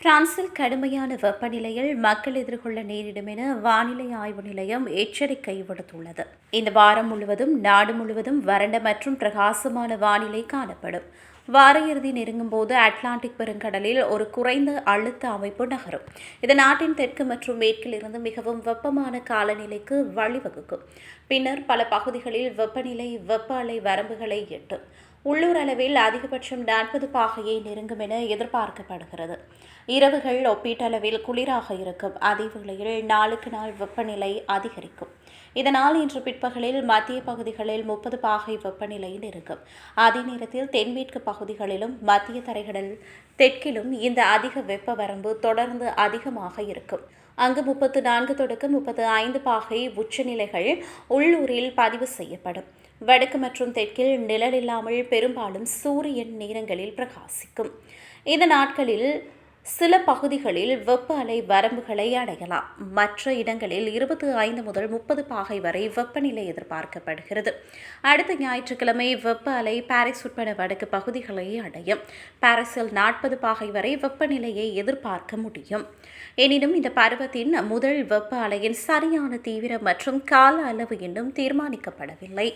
பிரான்சில் கடுமையான வெப்பநிலையில் மக்கள் எதிர்கொள்ள நேரிடும் என வானிலை ஆய்வு நிலையம் எச்சரிக்கை விடுத்துள்ளது. இந்த வாரம் முழுவதும் நாடு முழுவதும் வறண்ட மற்றும் பிரகாசமான வானிலை காணப்படும். வார இறுதி நெருங்கும் போது அட்லாண்டிக் பெருங்கடலில் ஒரு குறைந்த அழுத்த அமைப்பு நகரும். இது நாட்டின் தெற்கு மற்றும் மேற்கில் இருந்து மிகவும் வெப்பமான காலநிலைக்கு வழிவகுக்கும். பின்னர் பல பகுதிகளில் வெப்பநிலை வெப்ப அலை வரம்புகளை எட்டும். உள்ளூர் அளவில் அதிகபட்சம் நாற்பது பாகையை நெருங்கும் என எதிர்பார்க்கப்படுகிறது. இரவுகள் ஒப்பீட்டளவில் குளிராக இருக்கும். அதே வேளையில் நாளுக்கு நாள் வெப்பநிலை அதிகரிக்கும். இதனால் இன்று பிற்பகலில் மத்திய பகுதிகளில் முப்பது பாகை வெப்பநிலையில் இருக்கும். அதே நேரத்தில் தென்மேற்கு பகுதிகளிலும் மத்திய தரைகடல் தெற்கிலும் இந்த அதிக வெப்ப வரம்பு தொடர்ந்து அதிகமாக இருக்கும். அங்கு முப்பத்து நான்கு தொடக்கம் முப்பத்து ஐந்து பாகை உச்சநிலைகள் உள்ளூரில் பதிவு செய்யப்படும். வடக்கு மற்றும் தெற்கில் நிழல் இல்லாமல் பெரும்பாலும் சூரியன் நேரங்களில் பிரகாசிக்கும். இந்த நாட்களில் சில பகுதிகளில் வெப்ப அலை வரம்புகளை அடையலாம். மற்ற இடங்களில் இருபத்தி ஐந்து முதல் முப்பது பாகை வரை வெப்பநிலை எதிர்பார்க்கப்படுகிறது. அடுத்த ஞாயிற்றுக்கிழமை வெப்ப அலை பாரிஸ் உட்பட வடக்கு பகுதிகளை அடையும். பாரிஸில் நாற்பது பாகை வரை வெப்பநிலையை எதிர்பார்க்க முடியும். எனினும் இந்த பருவத்தின் முதல் வெப்ப அலையின் சரியான தீவிரம் மற்றும் கால அளவு இன்னும் தீர்மானிக்கப்படவில்லை.